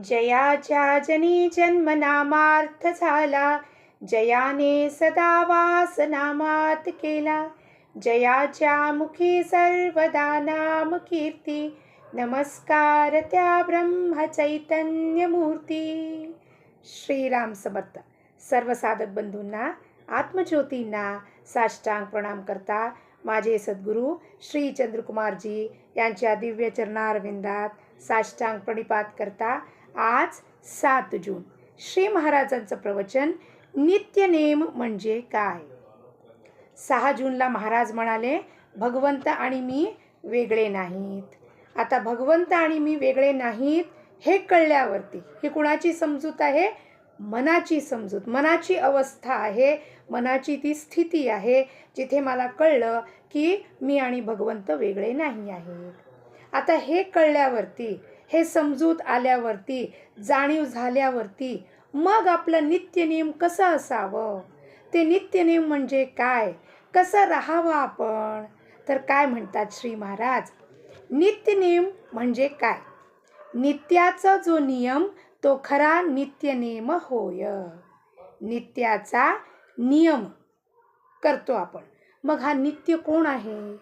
जयाच्या जनी जन्मनामार्थ झाला. जयाने सदा वास नामात केला. जयाच्या मुखी सर्वदा नाम कीर्ती नमस्कार त्या ब्रह्म चैतन्य मूर्ती श्रीराम समर्थ. सर्व साधक बंधूंना आत्मज्योतींना साष्टांग प्रणाम करता माझे सद्गुरू श्री चंद्रकुमारजी यांच्या दिव्य चरणारविंदात साष्टांग प्रणिपात करता आज सात जून. श्री महाराजांचं प्रवचन नित्यनेम म्हणजे काय? सहा जूनला महाराज म्हणाले भगवंत आणि मी वेगळे नाहीत. आता भगवंत आणि मी वेगळे नाहीत हे कळल्यावरती ही कुणाची समजूत आहे? मनाची समजूत. मनाची अवस्था आहे. मनाची ती स्थिती आहे जिथे मला कळलं की मी आणि भगवंत वेगळे नाही आहेत. आता हे कळल्यावरती हे समजूत आल्यावरती जाणीव झाल्यावरती मग आपलं नित्यनियम कसं असावं? ते नित्यनेम म्हणजे काय? कसं राहावं आपण? तर काय म्हणतात श्री महाराज? नित्यनेम म्हणजे काय? नित्याचा जो नियम तो खरा नित्यनेम होय. नित्याचा नियम करतो आपण. मग हा नित्य कोण आहे?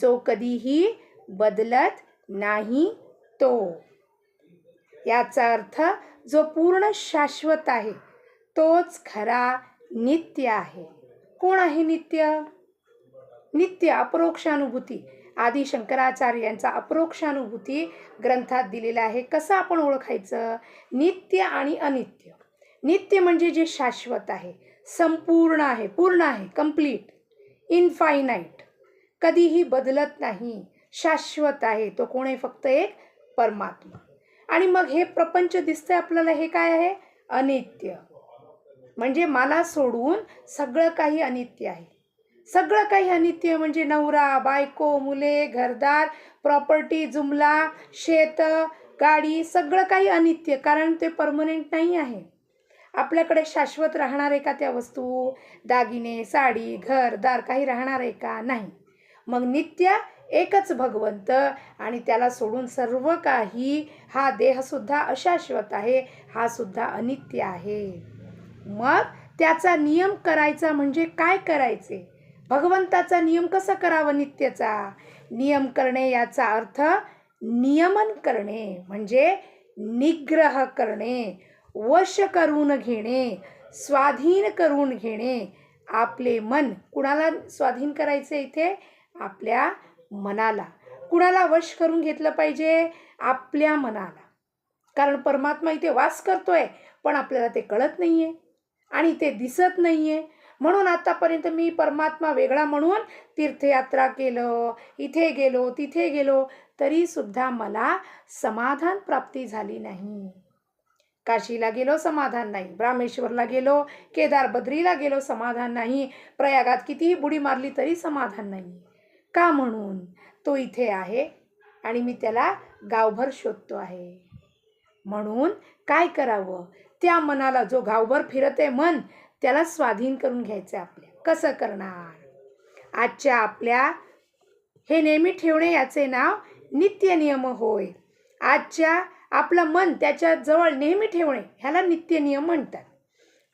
जो कधीही बदलत नाही तो. याचा अर्थ जो पूर्ण शाश्वत आहे तोच खरा नित्य आहे. कोण आहे नित्य? नित्य अप्रोक्षानुभूती. आदी शंकराचार्य यांचा अपरोक्षानुभूती ग्रंथात दिलेला आहे. कसं आपण ओळखायचं? नित्य आणि अनित्य. नित्य म्हणजे जे शाश्वत आहे संपूर्ण आहे पूर्ण आहे कंप्लीट इनफायनाईट कधीही बदलत नाही. शाश्वत आहे. तो कोण आहे? फक्त एक परमात्मा. आणि मग हे प्रपंच दिसतंय आपल्याला हे काय आहे? अनित्य. म्हणजे मला सोडून सगळं काही अनित्य आहे. सगळं काही अनित्य म्हणजे नवरा बायको मुले घरदार प्रॉपर्टी जुमला शेत गाडी सगळं काही अनित्य कारण ते परमनंट नाही आहे. आपल्याकडे शाश्वत राहणार आहे का त्या वस्तू? दागिने साडी घरदार काही राहणार आहे का? नाही. मग नित्य एकच भगवंत आणि त्याला सोडून सर्व काही हा देहसुद्धा अशाश्वत आहे हा सुद्धा अनित्य आहे. मग त्याचा नियम करायचा म्हणजे काय करायचे? भगवंताचा नियम कसा करावा नित्यचा? नियम करणे याचा अर्थ नियमन करणे म्हणजे निग्रह करणे वश करून घेणे स्वाधीन करून घेणे. आपले मन कुणाला स्वाधीन करायचे इथे? आपल्या मनाला. कुणाला वश करून घेतलं पाहिजे? आपल्या मनाला. कारण परमात्मा इथे वास करतो आहे पण आपल्याला ते कळत नाही आहे आणि ते दिसत नाही आहे म्हणून आत्तापर्यंत मी परमात्मा वेगळा म्हणून तीर्थयात्रा केलं इथे गेलो तिथे गेलो तरीसुद्धा मला समाधान प्राप्ती झाली नाही. काशीला गेलो समाधान नाही. ब्राह्मेश्वरला गेलो केदार बद्रीला गेलो समाधान नाही. प्रयागात कितीही बुडी मारली तरी समाधान नाही का म्हणून? तो इथे आहे आणि मी त्याला गावभर शोधतो आहे. म्हणून काय करावं? त्या मनाला जो गावभर फिरते मन त्याला स्वाधीन करून घ्यायचं आहे आपल्या. कसं करणार? आजच्या आपल्या हे नेहमी ठेवणे याचे नाव नित्य नियम होय. आजच्या आपलं मन त्याच्याजवळ नेहमी ठेवणे ह्याला नित्य नियम म्हणतात.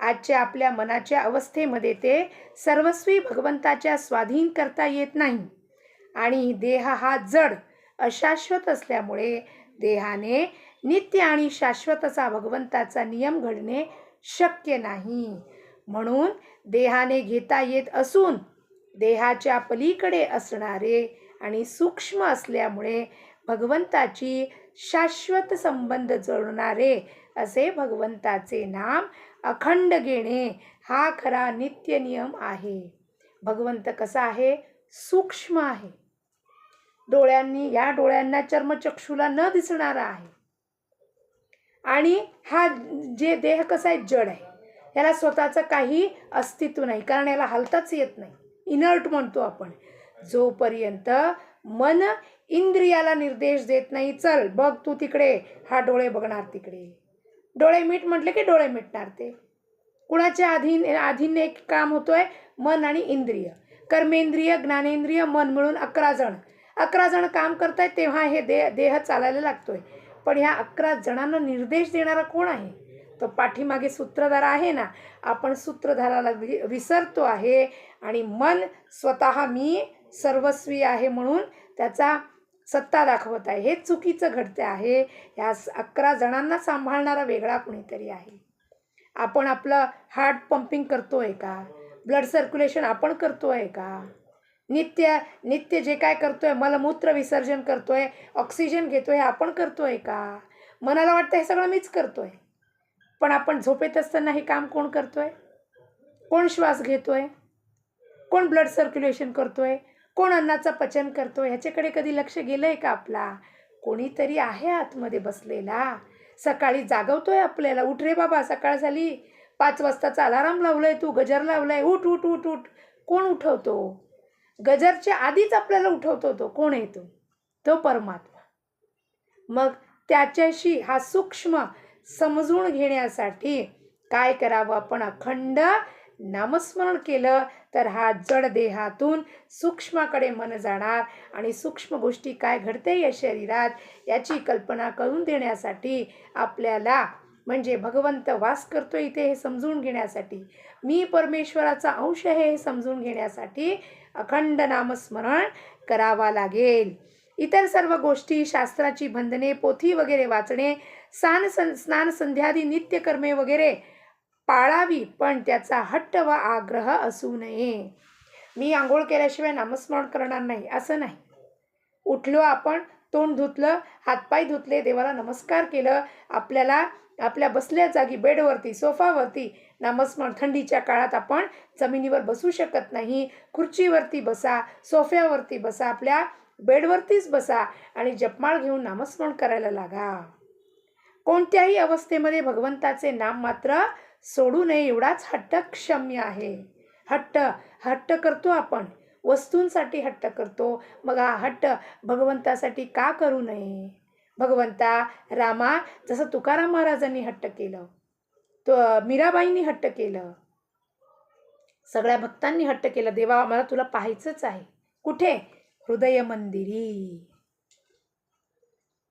आजच्या आपल्या मनाच्या अवस्थेमध्ये ते सर्वस्वी भगवंताच्या स्वाधीन करता येत नाही. आणि देह हा जड अशाश्वत असल्यामुळे देहाने नित्य आणि शाश्वतचा भगवंताचा नियम घडणे शक्य नाही. म्हणून देहाने घेता येत असून देहाच्या पलीकडे असणारे आणि सूक्ष्म असल्यामुळे भगवंताची शाश्वत संबंध जोडणारे असे भगवंताचे नाम अखंड घेणे हा खरा नित्य नियम आहे. भगवंत कसा आहे? सूक्ष्म आहे. डोळ्यांनी या डोळ्यांना चर्मचक्षूला न दिसणारा आहे. आणि हा जे देह कसा आहे जड आहे. याला स्वतःचं काही अस्तित्व नाही कारण याला हलताच येत नाही. इनर्ट म्हणतो आपण. जोपर्यंत मन इंद्रियाला निर्देश देत नाही चल बघ तू तिकडे हा डोळे बघणार तिकडे. डोळे मीठ म्हटले की डोळे मिटणार ते. कुणाच्या अधीन अधीन एक काम होतोय? मन आणि इंद्रिय. कर्मेंद्रिय ज्ञानेंद्रिय मन मिळून अकरा जण. अकरा जण काम करतायत तेव्हा हे दे देह चालायला लागतोय. पण ह्या अकरा जणांना निर्देश देणारा कोण आहे? तो पाठीमागे सूत्रधार आहे ना? आपण सूत्रधाराला वि विसरतो आहे आणि मन स्वतः मी सर्वस्वी आहे म्हणून त्याचा सत्ता दाखवत आहे. हे चुकीचं घडते आहे. ह्या स- अकरा जणांना सांभाळणारा वेगळा कुणीतरी आहे. आपण आपलं हार्ट पंपिंग करतो आहे का? ब्लड सर्क्युलेशन आपण करतो आहे का? नित्य नित्य जे काय करतोय मलमूत्र विसर्जन करतोय ऑक्सिजन घेतोय हे आपण करतोय का? मनाला वाटतं हे सगळं मीच करतोय. पण आपण झोपेत असताना हे काम कोण करतोय? कोण श्वास घेतोय? कोण ब्लड सर्क्युलेशन करतोय? कोण अन्नाचं पचन करतोय? ह्याच्याकडे कधी लक्ष गेलं आहे का आपला? कोणीतरी आहे आतमध्ये बसलेला. सकाळी जागवतोय आपल्याला. उठ रे बाबा सकाळ झाली. पाच वाजताचा अलाराम लावलाय तू गजर लावलाय. उठ उठ उठ उठ. कोण उठवतो? गजरच्या आधीच आपल्याला उठवतो तो. कोण येतो तो परमात्मा. मग त्याच्याशी हा सूक्ष्म समजून घेण्यासाठी काय करावं? आपण अखंड नामस्मरण केलं तर हा जड देहातून सूक्ष्माकडे मन जाणार आणि सूक्ष्म गोष्टी काय घडते या शरीरात याची कल्पना करून देण्यासाठी आपल्याला म्हणजे भगवंत वास करतो इथे हे समजून घेण्यासाठी. मी परमेश्वराचा अंश आहे हे समजून घेण्यासाठी अखंड नामस्मरण करावा लागेल. इतर सर्व गोष्टी शास्त्राची बंधने पोथी वगैरे वाचणे सान सं स्नान संध्यादी नित्यकर्मे वगैरे पाळावी पण त्याचा हट्ट व आग्रह असू नये. मी आंघोळ केल्याशिवाय नामस्मरण करणार नाही असं नाही. उठलो आपण तोंड धुतलं हातपाय धुतले देवाला नमस्कार केलं आपल्याला आपल्या बसल्या जागी बेडवरती सोफावरती नामस्मरण थंडीच्या काळात आपण जमिनीवर बसू शकत नाही. खुर्चीवरती बसा सोफ्यावरती बसा आपल्या बेडवरतीच बसा आणि जपमाळ घेऊन नामस्मरण करायला लागा. कोणत्याही अवस्थेमध्ये भगवंताचे नाम मात्र सोडू नये एवढाच हट्ट क्षम्य आहे. हट्ट हट्ट करतो आपण. वस्तूंसाठी हट्ट करतो. मग हा हट्ट भगवंतासाठी का करू नये? भगवंता रामा जसं तुकाराम महाराजांनी हट्ट केलं तो मीराबाईंनी हट्ट केलं सगळ्या भक्तांनी हट्ट केलं. देवा मला तुला पाहायचंच आहे. कुठे? हृदय मंदिरी.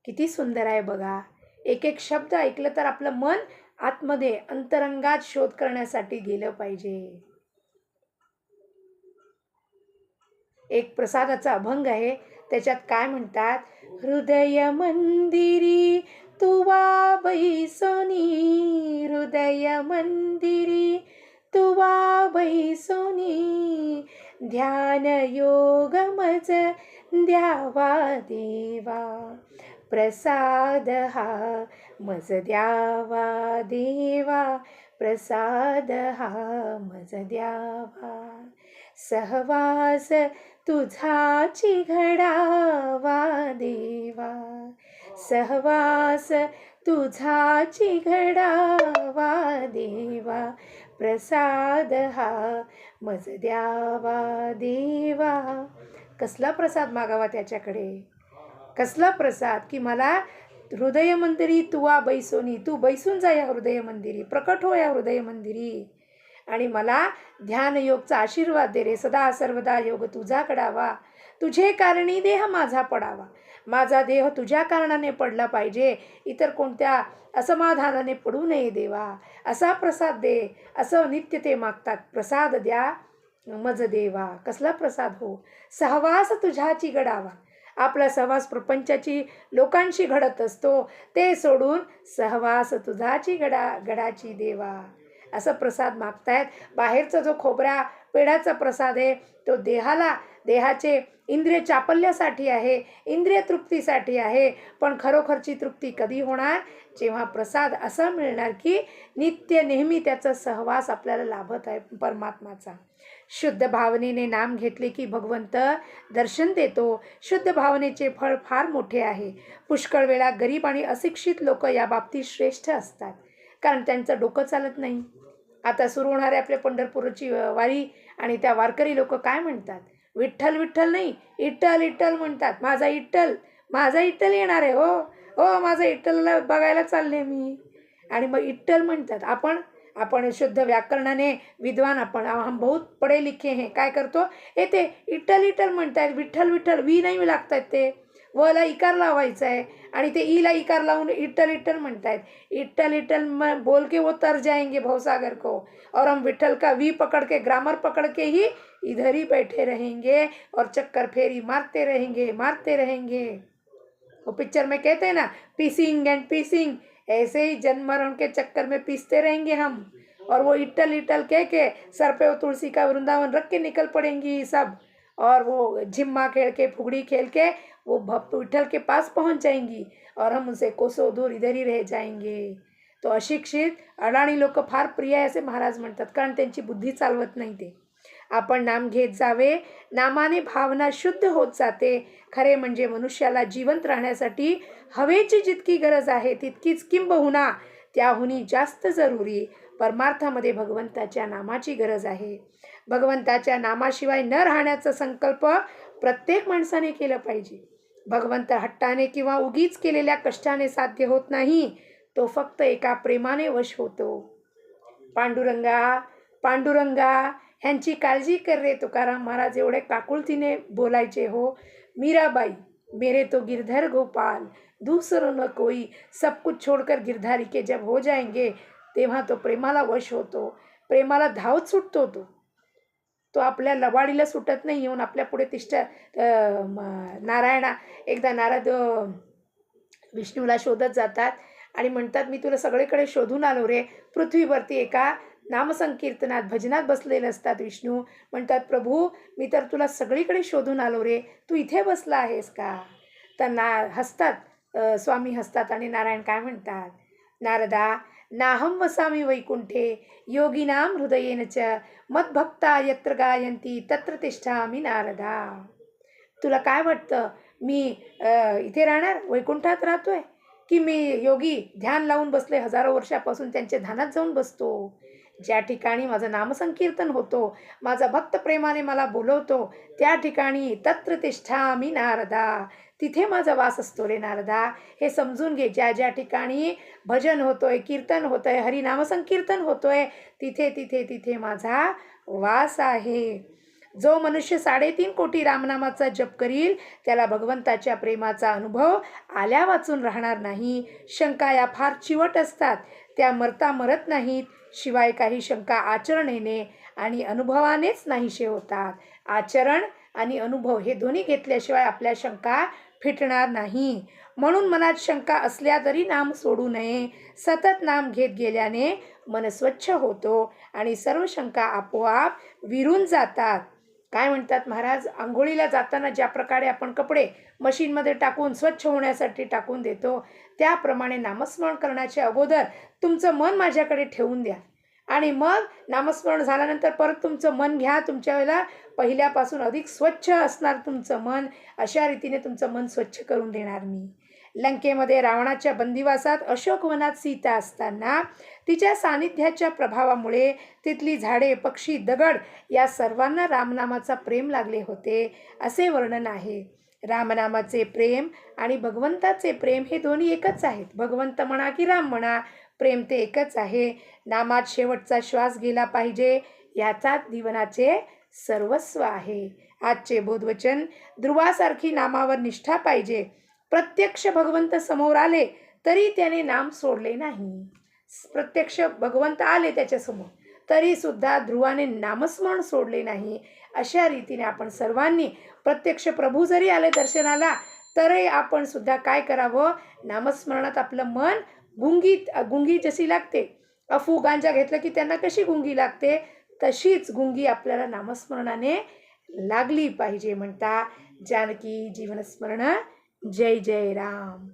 किती सुंदर आहे बघा. एक एक शब्द ऐकलं तर आपलं मन आतमध्ये अंतरंगात शोध करण्यासाठी गेलं पाहिजे. एक प्रसादाचा अभंग आहे. त्याच्यात काय म्हणतात? हृदय मंदिरी तुवा बैसोनी हृदय मंदिरी तुवा बैसोनी ध्यान योग मज द्यावा देवा. प्रसाद हा मज द्यावा देवा. प्रसाद हा मज द्यावा. सहवास तुझाची घडावा देवा. सहवास तुझाची घडावा देवा. प्रसाद हा मज द्यावा देवा. कसला प्रसाद मागावा त्याच्याकडे? कसला प्रसाद? की मला हृदय मंदिरी तुवा बैसोनी तू बैसून जा या हृदय मंदिरी प्रकट हो या हृदय मंदिरी आणि मला ध्यानयोगचा आशीर्वाद दे रे. सदा सर्वदा योग तुझा कडावा. तुझे कारणी देह माझा पडावा. माझा देह तुझ्या कारणाने पडला पाहिजे. इतर कोणत्या असमाधानाने पडू नये देवा. असा प्रसाद दे. असं नित्य ते मागतात. प्रसाद द्या मज देवा. कसला प्रसाद हो? सहवास तुझ्याची गडावा आपला सहवास प्रपंचाची लोकांशी घडत असतो. ते सोडून सहवास तुझाची गडा गडाची देवा. असं प्रसाद मागतायत. बाहेरचा जो खोबऱ्या पेढ्याचा प्रसाद आहे तो देहाला देहाचे इंद्रिय चापल्यासाठी आहे इंद्रिय तृप्तीसाठी आहे पण खरोखरची तृप्ती कधी होणार? जेव्हा प्रसाद असा मिळणार की नित्य नेहमी त्याचा सहवास आपल्याला लाभत आहे परमात्माचा. शुद्ध भावनेने नाम घेतले की भगवंत दर्शन देतो. शुद्ध भावनेचे फळ फार मोठे आहे. पुष्कळ वेळा गरीब आणि अशिक्षित लोक या बाबतीत श्रेष्ठ असतात. कारण त्यांचं डोकं चालत नाही. आता सुरू होणारे आपल्या पंढरपूरची वारी आणि त्या वारकरी लोक काय म्हणतात? विठ्ठल विठ्ठल नाही इट्टल इट्टल म्हणतात. माझा इट्टल माझा इट्टल येणार आहे हो. हो माझा इट्टलला बघायला चालले मी. आणि मग इट्टल म्हणतात. आपण आपण शुद्ध व्याकरणाने विद्वान आपण. हम बहुत पढे लिखे हे. काय करतो? हे ते इट्टल इट्टल म्हणतायत. विठ्ठल विठ्ठल वी नाही लागतायत ते. वला इकार लावायचा आहे आणि ते ईला इकार लावून इट्टल इट्टल म्हणतायत. इट्टल इट्टल म बोल के वो तर जाएँगे भवसागर को. और हम विठल का वी पकड़ के, ग्रामर पकड़ के ही इधर ही बैठे रहेंगे और चक्कर फेरी मारते रहेंगे मारते रहेंगे. वो पिक्चर में कहते हैं ना, पीसिंग एंड पीसिंग, ऐसे ही जन्म मरण के चक्कर में पीसते रहेंगे हम. और वो इटल इटल कह के, सर पे वो तुलसी का वृंदावन रख के निकल पड़ेंगी सब. और वो झिम्मा खेल के फुगड़ी खेल के वो भक्त विठल के पास पहुंच जाएंगी और हम उनसे कोसो दूर इधर ही रह जाएंगे। तो अशिक्षित अडाणी लोक फार प्रिय आहे असे महाराज म्हणतात कारण त्यांची बुद्धी चालवत नाही ते। आपण नाम घेत जावे नामाने भावना शुद्ध होत जाते। खरे म्हणजे मनुष्याला जिवंत राहण्यासाठी हवेची जितकी गरज आहे तितकीच किंबहुना त्याहुनी जास्त जरुरी। परमार्थामध्ये भगवंताच्या नामाची गरज आहे. भगवंताच्या नामाशिवाय न राहण्याचा संकल्प प्रत्येक माणसाने केलं पाहिजे. भगवंत हट्टाने किंवा उगीच केलेल्या कष्टाने साध्य होत नाही तो फक्त एका प्रेमाने वश होतो. पांडुरंगा पांडुरंगा ह्यांची काळजी कर रे तुकाराम महाराज एवढे काकुळतीने बोलायचे हो. मीराबाई मेरे तो गिरधर गोपाल दूसरो न कोई सब कुछ छोड़कर गिरधारी के जब हो जाएंगे तेव्हा तो प्रेमाला वश होतो. प्रेमाला धावत सुटतो तो. तो आपल्या लबाडीला सुटत नाही येऊन आपल्या पुढे तिष्ठ नारायणा एकदा नारद विष्णूला शोधत जातात आणि म्हणतात मी तुला सगळीकडे शोधून आलो रे. पृथ्वीवरती एका नामसंकीर्तनात भजनात बसलेले असतात विष्णू. म्हणतात प्रभू मी तर तुला सगळीकडे शोधून आलो रे. तू इथे बसला आहेस का? तर ना हसतात स्वामी हसतात आणि नारायण काय म्हणतात? नारदा नाहं वसामी वैकुंठे योगिनां हृदयेन च मद्भक्ता यत्र गायंती तत्र तिष्ठामी नारदा। तुला काय वाटतं? मी इथे राहणार? वैकुंठात राहतोय? की मी योगी ध्यान लावून बसले हजारो वर्षापासून त्यांच्या ध्यानात जाऊन बसतो? ज्या ठिकाणी माझं नामसंकीर्तन होतो माझा भक्त प्रेमाने मला बोलवतो त्या ठिकाणी तत्र तिष्ठा मी नारदा. तिथे माझा वास असतो रे नारदा. हे समजून घे ज्या ज्या ठिकाणी भजन होतोय कीर्तन होतंय हरिनामसंकीर्तन होतोय तिथे तिथे तिथे माझा वास आहे. जो मनुष्य साडेतीन कोटी रामनामाचा जप करील त्याला भगवंताच्या प्रेमाचा अनुभव आल्या वाचून राहणार नाही. शंका या फार चिवट असतात. त्या मरता मरत नाहीत. शिवाय काही शंका आचरणेने आणि अनुभवानेच नाहीशे होतात. आचरण आणि अनुभव हे दोन्ही घेतल्याशिवाय आपल्या शंका फिटणार नाही. म्हणून मनात शंका असल्या तरी नाम सोडू नये. सतत नाम घेत गेल्याने मन स्वच्छ होतो आणि सर्व शंका आपोआप विरून जातात. काय म्हणतात महाराज? आंघोळीला जाताना ज्या प्रकारे आपण कपडे मशीनमध्ये टाकून स्वच्छ होण्यासाठी टाकून देतो त्याप्रमाणे नामस्मरण करण्याच्या अगोदर तुमचं मन माझ्याकडे ठेवून द्या. आणि मग नामस्मरण झाल्यानंतर परत तुमचं मन घ्या. तुमच्या वेळेला पहिल्यापासून अधिक स्वच्छ असणार तुमचं मन. अशा रीतीने तुमचं मन स्वच्छ करून देणार मी. लंकेमध्ये रावणाच्या बंदिवासात अशोकवनात सीता असताना तिच्या सानिध्याच्या प्रभावामुळे तिथली झाडे पक्षी दगड या सर्वांना रामनामाचा प्रेम लागले होते असे वर्णन आहे. रामनामाचे प्रेम आणि भगवंताचे प्रेम हे दोन्ही एकच आहेत. भगवंत म्हणा की राम म्हणा प्रेम ते एकच आहे. नामात शेवटचा श्वास गेला पाहिजे याचाच जीवनाचे सर्वस्व आहे. आजचे बोधवचन ध्रुवासारखी नामावर निष्ठा पाहिजे प्रत्यक्ष भगवंत समोर आले तरी त्याने नाम सोडले नाही. प्रत्यक्ष भगवंत आले त्याच्यासमोर तरीसुद्धा ध्रुवाने नामस्मरण सोडले नाही. अशा रीतीने आपण सर्वांनी प्रत्यक्ष प्रभू जरी आले दर्शनाला तरी आपण सुद्धा काय करावं? नामस्मरणात आपलं मन गुंगी गुंगी जशी लागते. अफू गांजा घेतलं की त्यांना कशी गुंगी लागते? तशीच गुंगी आपल्याला नामस्मरणाने लागली पाहिजे म्हणता. जानकी जीवनस्मरण जय जय राम.